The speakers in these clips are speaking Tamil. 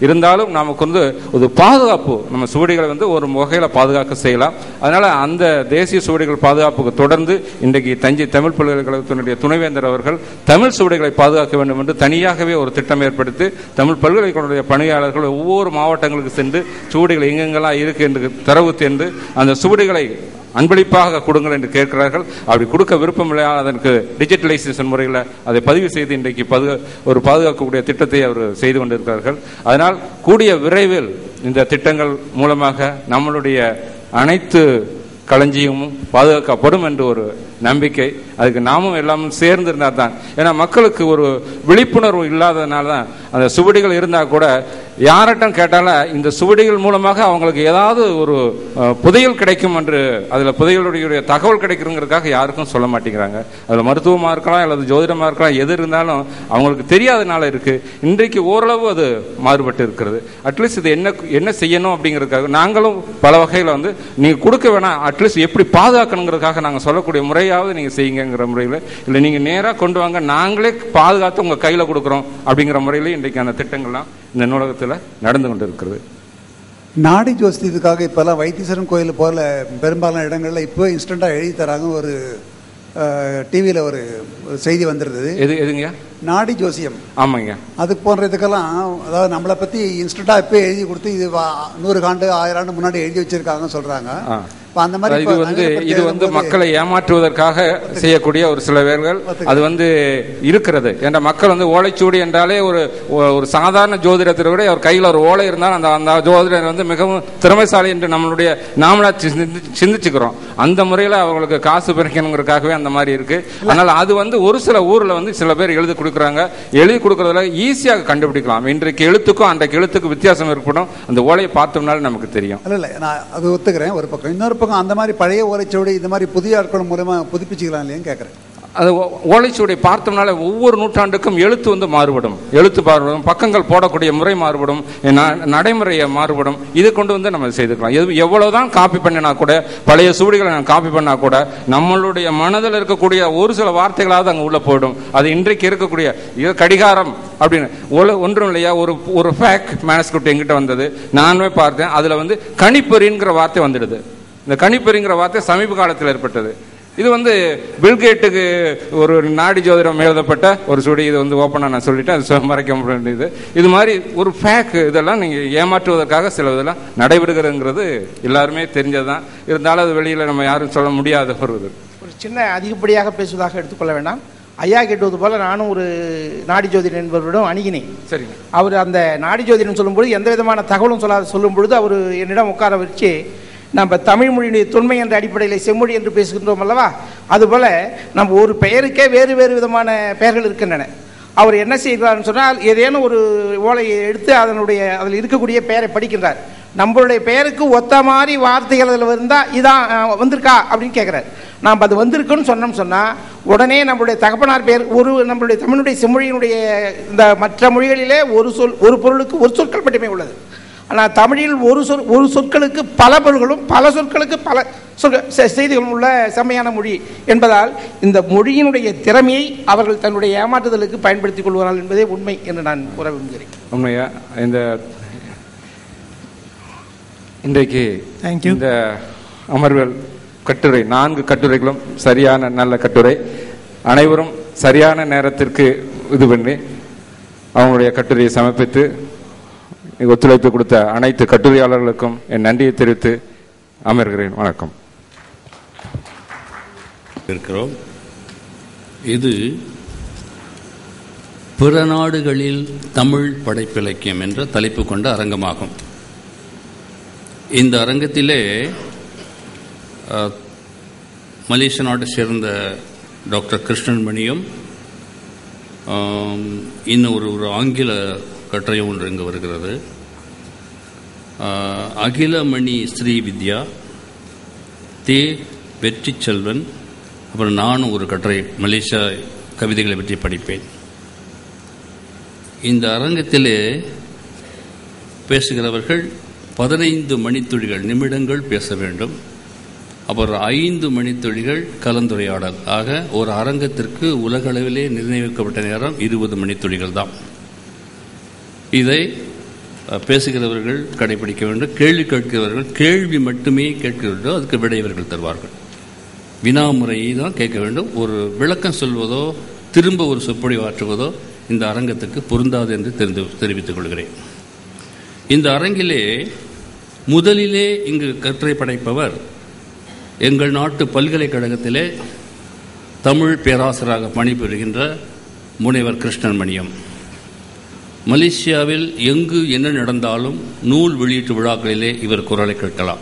இருந்தாலும் நமக்கு வந்து ஒரு பாதுகாப்பு நம்ம சுவடிகளை வந்து ஒரு வகையில் பாதுகாக்க செய்யலாம். அதனால அந்த தேசிய சுவடிகள் பாதுகாப்புக்கு தொடர்ந்து இன்றைக்கு தஞ்சை தமிழ் பல்கலைக்கழகத்தினுடைய துணைவேந்தர் அவர்கள் தமிழ் சுவடிகளை பாதுகாக்க வேண்டும் என்று தனியாகவே ஒரு திட்டம் ஏற்படுத்தி தமிழ் பல்கலைக்கழகத்துடைய பணியாளர்கள் ஒவ்வொரு மாவட்டங்களுக்கு சென்று சுவடிகள் எங்கெங்கெல்லாம் இருக்கு என்று தரவு தேர்ந்து அந்த சுவடிகளை அன்பளிப்பாக கொடுங்கள் என்று கேட்கிறார்கள். அப்படி கொடுக்க விருப்பம் இல்லை அதற்கு டிஜிட்டலைசேஷன் முறையில் அதை பதிவு செய்து இன்றைக்கு பது ஒரு பாதுகாக்கக்கூடிய திட்டத்தை அவர் செய்து கொண்டிருக்கிறார்கள். அதனால் கூடிய விரைவில் இந்த திட்டங்கள் மூலமாக நம்மளுடைய அனைத்து களஞ்சியமும் பாதுகாக்கப்படும் என்று ஒரு நம்பிக்கை. அதுக்கு நாமும் எல்லாமும் சேர்ந்து இருந்தால் தான் ஏன்னா மக்களுக்கு ஒரு விழிப்புணர்வு இல்லாததுனால தான் அந்த சுவடிகள் இருந்தால் கூட யார்கிட்டம் கேட்டாலும் இந்த சுவடிகள் மூலமாக அவங்களுக்கு ஏதாவது ஒரு புதையல் கிடைக்கும் என்று அதில் புதையலுடைய தகவல் கிடைக்குங்கிறதுக்காக யாருக்கும் சொல்ல மாட்டேங்கிறாங்க. அதில் மருத்துவமாக இருக்கலாம் அல்லது ஜோதிடமாக இருக்கலாம் எது இருந்தாலும் அவங்களுக்கு தெரியாதனால இருக்குது இன்றைக்கு ஓரளவு அது மாறுபட்டு இருக்கிறது. அட்லீஸ்ட் இது என்ன என்ன செய்யணும் அப்படிங்கிறதுக்காக நாங்களும் பல வகையில் வந்து நீங்கள் கொடுக்க வேணாம் அட்லீஸ்ட் எப்படி பாதுகாக்கணுங்கிறதுக்காக நாங்கள் சொல்லக்கூடிய முறையாவது நீங்கள் செய்யுங்கிற முறையில் இல்லை நீங்கள் நேராக கொண்டு வாங்க நாங்களே பாதுகாத்து உங்கள் கையில் கொடுக்குறோம் அப்படிங்கிற முறையில் இன்றைக்கு அந்த திட்டங்கள்லாம் இந்த நூலகத்தில் நடந்து கொண்டு இருக்கிறது நாடி ஜோசியத்துக்காக இப்போல்லாம் வைத்தீஸ்வரன் கோயில் போல பெரும்பாலான இடங்கள்ல இப்போ இன்ஸ்டண்ட்டாக எழுதி தராங்க ஒரு டிவியில் ஒரு ஒரு செய்தி வந்திருந்தது. எது எதுங்க நாடி ஜோசியம். ஆமாங்க அது போன்றதுக்கெல்லாம் அதாவது நம்மளை பற்றி இன்ஸ்டண்ட்டாக இப்போ எழுதி கொடுத்து இது நூறு ஆண்டு ஆயிரம் ஆண்டு முன்னாடி எழுதி வச்சிருக்காங்கன்னு சொல்கிறாங்க அந்த மாதிரி இது வந்து இது வந்து மக்களை ஏமாற்றுவதற்காக செய்யக்கூடிய ஒரு சில வேர்கள் அது வந்து இருக்கிறது. என்ற மக்கள் வந்து ஓலைச்சுவடி என்றாலே ஒரு ஒரு சாதாரண ஜோதிடத்தை விட அவர் கையில் ஒரு ஓலை இருந்தால் அந்த அந்த ஜோதிடர் வந்து மிகவும் திறமைசாலி என்று நம்மளுடைய நாமளா சிந்தி- சிந்திச்சுக்கிறோம். அந்த முறையில் அவங்களுக்கு காசு பிரிக்கணுங்கிறதுக்காகவே அந்த மாதிரி இருக்கு. அதனால அது வந்து ஒரு சில ஊர்ல வந்து சில பேர் எழுதி கொடுக்குறாங்க. எழுதி கொடுக்கறதுல ஈஸியாக கண்டுபிடிக்கலாம். இன்றைக்கு எழுத்துக்கும் அன்றைக்கு எழுத்துக்கும் வித்தியாசம் ஏற்படும். அந்த ஓலையை பார்த்தோம்னாலே நமக்கு தெரியும். இல்ல இல்ல. நான் அது ஒத்துக்கிறேன். ஒரு பக்கம். இன்னொரு பக்கம் அந்த மாதிரி பழைய ஓலைச்சுவடி இந்த மாதிரி புதிய ஆட்கள் மூலமாக புதுப்பிச்சுக்கலாம் இல்லையான்னு கேட்குறேன் அது ஓ- பார்த்தோம்னால ஒவ்வொரு நூற்றாண்டுக்கும் எழுத்து வந்து மாறுபடும். எழுத்து மாறுபடும் பக்கங்கள் போடக்கூடிய முறை மாறுபடும் நடைமுறையை மாறுபடும். இதை கொண்டு வந்து நம்ம செய்துக்கலாம். எது எவ்வளவுதான் காப்பி பண்ணினா கூட பழைய சுவடிகளை நான் காப்பி பண்ணா கூட நம்மளுடைய மனதில் இருக்கக்கூடிய ஒரு சில வார்த்தைகளாவது அங்கே உள்ள போயிடும். அது இன்றைக்கு இருக்கக்கூடிய இது கடிகாரம் அப்படின்னு. ஒல- ஒன்றும் இல்லையா ஒரு ஒரு ஃபேக் மேனஸ்கிரிப்ட் எங்கிட்ட வந்தது. நானுமே பார்த்தேன். அதில் வந்து கணிப்பொறிங்கிற வார்த்தை வந்துடுது. இந்த கணிப்பொறிங்கிற வார்த்தை சமீப காலத்தில் ஏற்பட்டது. இது வந்து பில்கேட்டுக்கு ஒரு நாடி ஜோதிடம் எழுதப்பட்ட ஒரு சுடி இது வந்து ஓப்பனாக நான் சொல்லிட்டேன் அது மறைக்க முடியாது இது மாதிரி ஒரு ஃபேக் இதெல்லாம் நீங்கள் ஏமாற்றுவதற்காக சில இதெல்லாம் நடைபெறுகிறதுங்கிறது எல்லாருமே தெரிஞ்சது தான் இருந்தாலும் அது வெளியில் நம்ம யாரும் சொல்ல முடியாத ஒரு இது. ஒரு சின்ன அதிகப்படியாக பேசுவதாக எடுத்துக்கொள்ள வேண்டாம். ஐயா கேட்டுவது போல நானும் ஒரு நாடி ஜோதிடர் என்பவரிடம் அணுகினேன். சரிங்க. அவர் அந்த நாடி ஜோதிடம் சொல்லும்பொழுது எந்த விதமான தகவலும் சொல்லாத சொல்லும் பொழுது அவர் என்னிடம் உட்கார வச்சு நம்ம தமிழ் மொழியுடைய தொன்மை என்ற அடிப்படையில் செம்மொழி என்று பேசுகின்றோம் அல்லவா? அதுபோல் நம்ம ஒரு பெயருக்கே வேறு வேறு விதமான பெயர்கள் இருக்கின்றன. அவர் என்ன செய்கிறார்னு சொன்னால் ஏதேனும் ஒரு ஓலையை எடுத்து அதனுடைய அதில் இருக்கக்கூடிய பெயரை படிக்கின்றார். நம்மளுடைய பெயருக்கு ஒத்த மாதிரி வார்த்தைகள் அதில் இருந்தால் இதான் வந்திருக்கா? அப்படின்னு கேட்குறாரு. நாம் அது வந்திருக்குன்னு சொன்னோம் சொன்னால் உடனே நம்மளுடைய தகப்பனார் பெயர் ஒரு நம்மளுடைய தமிழுடைய செம்மொழியினுடைய இந்த மற்ற மொழிகளிலே ஒரு சொல் ஒரு பொருளுக்கு ஒரு சொற்கள் மட்டுமே உள்ளது. ஆனால் தமிழில் ஒரு சொல் ஒரு சொற்களுக்கு பல பொருள்களும் பல சொற்களுக்கு பல சொற்கள் செ- செய்திகளும் உள்ள செம்மையான மொழி என்பதால் இந்த மொழியினுடைய திறமையை அவர்கள் தன்னுடைய ஏமாற்றுதலுக்கு பயன்படுத்திக் கொள்வார்கள் என்பதே உண்மை என்று நான் கூற விரும்புகிறேன். உண்மையா? இந்த இன்றைக்கு Thank you. இந்த அமர்வில் கட்டுரை நான்கு கட்டுரைகளும் சரியான நல்ல கட்டுரை. அனைவரும் சரியான நேரத்திற்கு இது பண்ணி அவங்களுடைய கட்டுரையை சமர்ப்பித்து ஒத்துழைப்பு கொடுத்த அனைத்து கட்டுரையாளர்களுக்கும் என் நன்றியை தெரிவித்து அமர்கிறேன். வணக்கம். இருக்கிறோம். இது பிற நாடுகளில் தமிழ் படைப்பிலக்கியம் என்ற தலைப்பு கொண்ட அரங்கமாகும். இந்த அரங்கத்திலே மலேசிய நாட்டை சேர்ந்த டாக்டர் கிருஷ்ணன்மணியும் மணியும் இன்னும் ஒரு ஒரு ஆங்கில கட்டுரையும் ஒன்று இங்கு வருகிறது. அகிலமணி ஸ்ரீ வித்யா தே வெற்றி செல்வன் அப்புறம் நானும் ஒரு கட்டுரை மலேசியா கவிதைகளை பற்றி படிப்பேன். இந்த அரங்கத்திலே பேசுகிறவர்கள் பதினைந்து மணித்துளிகள் நிமிடங்கள் பேச வேண்டும். அப்புறம் ஐந்து மணித்துளிகள் கலந்துரையாடல். ஆக ஒரு அரங்கத்திற்கு உலகளவிலே நிர்ணயிக்கப்பட்ட நேரம் இருபது மணித்துளிகள் தான். இதை பேசுகிறவர்கள் கடைபிடிக்க வேண்டும். கேள்வி கேட்கிறவர்கள் கேள்வி மட்டுமே கேட்க அதுக்கு விடையவர்கள் தருவார்கள். வினாமுறையை தான் கேட்க வேண்டும். ஒரு விளக்கம் சொல்வதோ திரும்ப ஒரு சொற்பொழி ஆற்றுவதோ இந்த அரங்கத்துக்கு பொருந்தாது என்று தெரிந்து தெரிவித்துக் கொள்கிறேன். இந்த அரங்கிலே முதலிலே இங்கு கற்றை படைப்பவர் எங்கள் நாட்டு பல்கலைக்கழகத்திலே தமிழ் பேராசராக பணிபுரிகின்ற முனைவர் கிருஷ்ணன் மணியம். மலேசியாவில் எங்கு என்ன நடந்தாலும் நூல் வெளியீட்டு விழாக்களிலே இவர் குரலை கேட்கலாம்.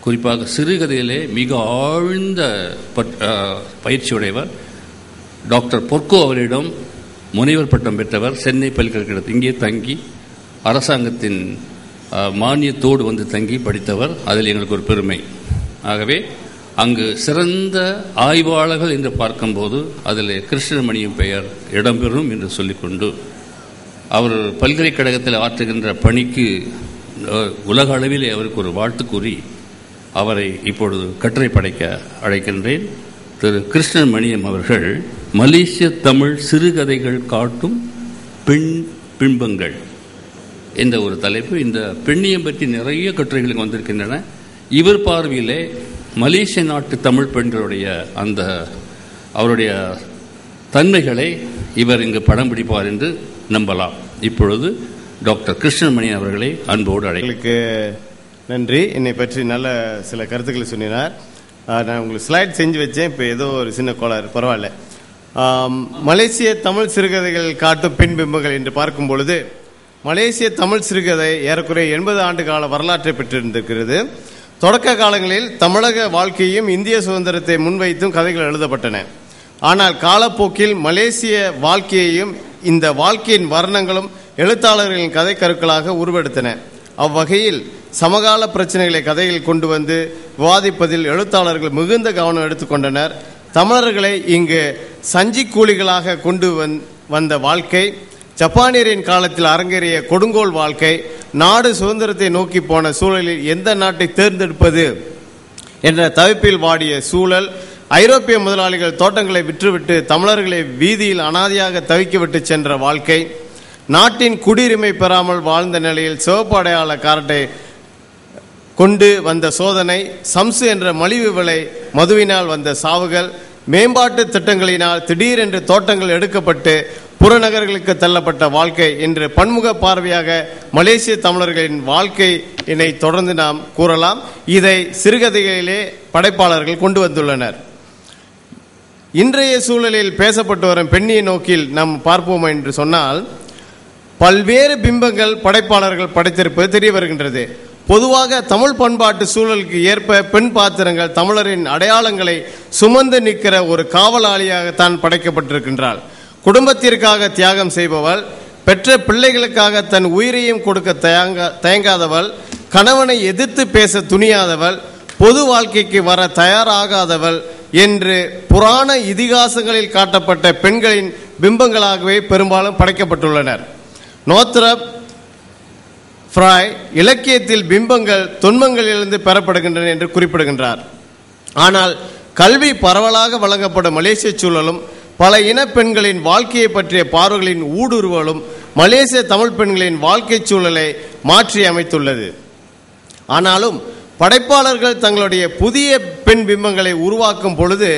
குறிப்பாக சிறுகதையிலே மிக ஆழ்ந்த பட்- பயிற்சியுடையவர் டாக்டர் பொற்கோ அவரிடம் முனைவர் பட்டம் பெற்றவர் சென்னை பல்கலைக்கழகத்தில் இங்கே தங்கி அரசாங்கத்தின் மானியத்தோடு வந்து தங்கி படித்தவர். அதில் எங்களுக்கு ஒரு பெருமை. ஆகவே அங்கு சிறந்த ஆய்வாளர்கள் என்று பார்க்கும்போது அதில் கிருஷ்ணமணியின் பெயர் இடம்பெறும் என்று சொல்லிக்கொண்டு அவர் பல்கலைக்கழகத்தில் ஆற்றுகின்ற பணிக்கு உலக அளவில் அவருக்கு ஒரு வாழ்த்து கூறி அவரை இப்பொழுது கட்டுரை படைக்க அழைக்கின்றேன். திரு. கிருஷ்ணன் மணியம் அவர்கள் மலேசிய தமிழ் சிறுகதைகள் காட்டும் பெண் பிம்பங்கள் என்ற ஒரு தலைப்பு. இந்த பெண்ணியம் பற்றி நிறைய கட்டுரைகளுக்கு வந்திருக்கின்றன. இவர் பார்வையிலே மலேசிய நாட்டு தமிழ் பெண்களுடைய அந்த அவருடைய தன்மைகளை இவர் இங்கு படம் பிடிப்பார் என்று நம்பலாம். இப்பொழுது டாக்டர் கிருஷ்ணமணி அவர்களை அன்போடு அழைக்கிறேன் நன்றி. என்னை பற்றி நல்ல சில கருத்துக்களை சொன்னினார். நான் உங்களுக்கு ஸ்லைட் செஞ்சு வச்சேன். இப்போ ஏதோ ஒரு சின்ன கோளாறு. பரவாயில்ல. மலேசிய தமிழ் சிறுகதைகள் காட்டும் பின்பிம்பங்கள் என்று பார்க்கும் பொழுது மலேசிய தமிழ் சிறுகதை ஏறக்குறைய எண்பது ஆண்டு கால வரலாற்றை பெற்றிருந்திருக்கிறது. தொடக்க காலங்களில் தமிழக வாழ்க்கையும் இந்திய சுதந்திரத்தை முன்வைத்தும் கதைகள் எழுதப்பட்டன. ஆனால் காலப்போக்கில் மலேசிய வாழ்க்கையையும் இந்த வாழ்க்கையின் வர்ணங்களும் எழுத்தாளர்களின் கதை கருக்களாக உருவெடுத்தன. அவ்வகையில் சமகால பிரச்சனைகளை கதையில் கொண்டு வந்து விவாதிப்பதில் எழுத்தாளர்கள் மிகுந்த கவனம் எடுத்துக்கொண்டனர் தமிழர்களை இங்கு சஞ்சி கூலிகளாக கொண்டு வந்- வந்த வாழ்க்கை ஜப்பானியரின் காலத்தில் அரங்கேறிய கொடுங்கோல் வாழ்க்கை நாடு சுதந்திரத்தை நோக்கி போன சூழலில் எந்த நாட்டை தேர்ந்தெடுப்பது என்ற தவிப்பில் வாடிய சூழல் ஐரோப்பிய முதலாளிகள் தோட்டங்களை விற்றுவிட்டு தமிழர்களை வீதியில் அனாதையாக தவிக்கிவிட்டு சென்ற வாழ்க்கை நாட்டின் குடியுரிமை பெறாமல் வாழ்ந்த நிலையில் சிவப்பு அடையாள கார்டை கொண்டு வந்த சோதனை சம்சு என்ற மலிவு விலை மதுவினால் வந்த சாவுகள் மேம்பாட்டு திட்டங்களினால் திடீரென்று தோட்டங்கள் எடுக்கப்பட்டு புறநகர்களுக்கு தள்ளப்பட்ட வாழ்க்கை என்று பன்முக பார்வையாக மலேசிய தமிழர்களின் வாழ்க்கையினை தொடர்ந்து நாம் கூறலாம். இதை சிறுகதைகளிலே படைப்பாளர்கள் கொண்டு வந்துள்ளனர். இன்றைய சூழலில் பேசப்பட்டு வரும் பெண்ணிய நோக்கில் நாம் பார்ப்போம் என்று சொன்னால் பல்வேறு பிம்பங்கள் படைப்பாளர்கள் படைத்திருப்பது தெரிய வருகின்றது. பொதுவாக தமிழ் பண்பாட்டு சூழலுக்கு ஏற்ப பெண் பாத்திரங்கள் தமிழரின் அடையாளங்களை சுமந்து நிற்கிற ஒரு காவலாளியாகத்தான் படைக்கப்பட்டிருக்கின்றாள். குடும்பத்திற்காக தியாகம் செய்பவள் பெற்ற பிள்ளைகளுக்காக தன் உயிரையும் கொடுக்க தயங்க தயங்காதவள் கணவனை எதிர்த்து பேச துணியாதவள் பொது வாழ்க்கைக்கு வர தயாராகாதவள் என்று புராண இதிகாசங்களில் காட்டப்பட்ட பெண்களின் பிம்பங்களாகவே பெரும்பாலும் படைக்கப்பட்டுள்ளனர். நோத்ரப் ஃப்ராய் இலக்கியத்தில் பிம்பங்கள் துன்பங்களிலிருந்து பெறப்படுகின்றன என்று குறிப்பிடுகின்றார். ஆனால் கல்வி பரவலாக வழங்கப்படும் மலேசிய சூழலும் பல இன பெண்களின் வாழ்க்கையை பற்றிய பார்வைகளின் ஊடுருவலும் மலேசிய தமிழ் பெண்களின் வாழ்க்கை சூழலை மாற்றி அமைத்துள்ளது. ஆனாலும் படைப்பாளர்கள் தங்களுடைய புதிய பெண் பிம்பங்களை உருவாக்கும் பொழுது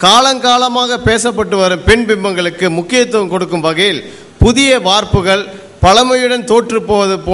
காலங்காலமாக பேசப்பட்டு வரும் பெண் பிம்பங்களுக்கு முக்கியத்துவம் கொடுக்கும் வகையில் புதிய வார்ப்புகள் பழமையுடன் தோற்றுப்போவது போ